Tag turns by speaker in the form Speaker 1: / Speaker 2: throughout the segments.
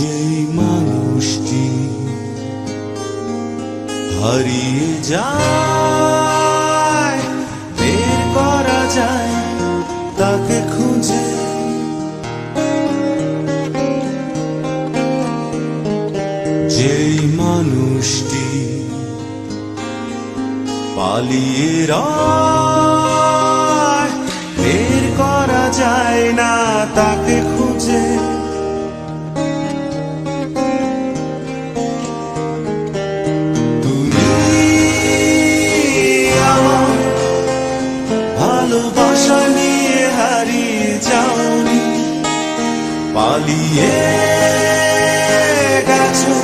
Speaker 1: যেই মানুষটি হারিয়ে যায় বের করা যায় তাকে খুঁজে। যেই মানুষটি পালিয়ে রয় ভালোবাসা নিয়ে হারিয়ে যাওনি। পালিয়ে গেছো।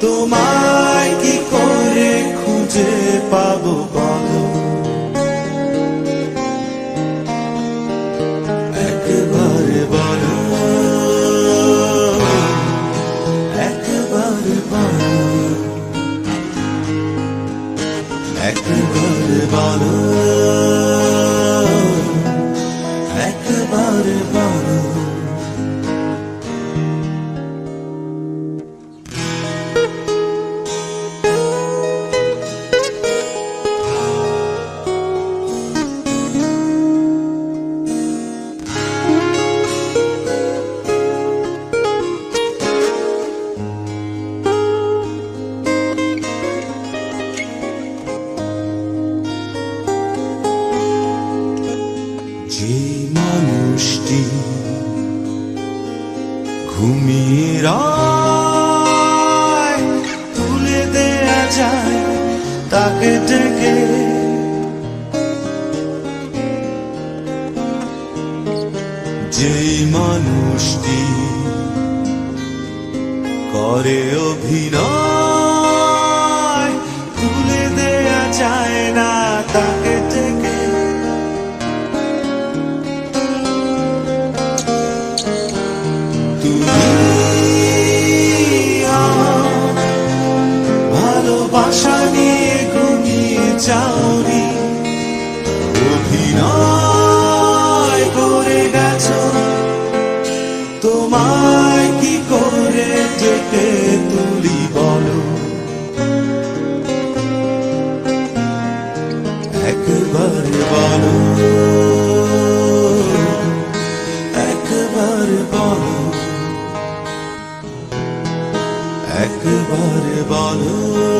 Speaker 1: তোমায় কি করে খুঁজে পাবো বলো? একবারে বলো। একবারে বলো। একবারে বলো। ঘুমিয়ে রায় তুলে দেয়া যায় তাকে ডেকে। যেই মানুষটি করে অভিনয় তোমায় কি করে ডেকে তুলি বলো? একবার বলো একবার বলো একবার বলো।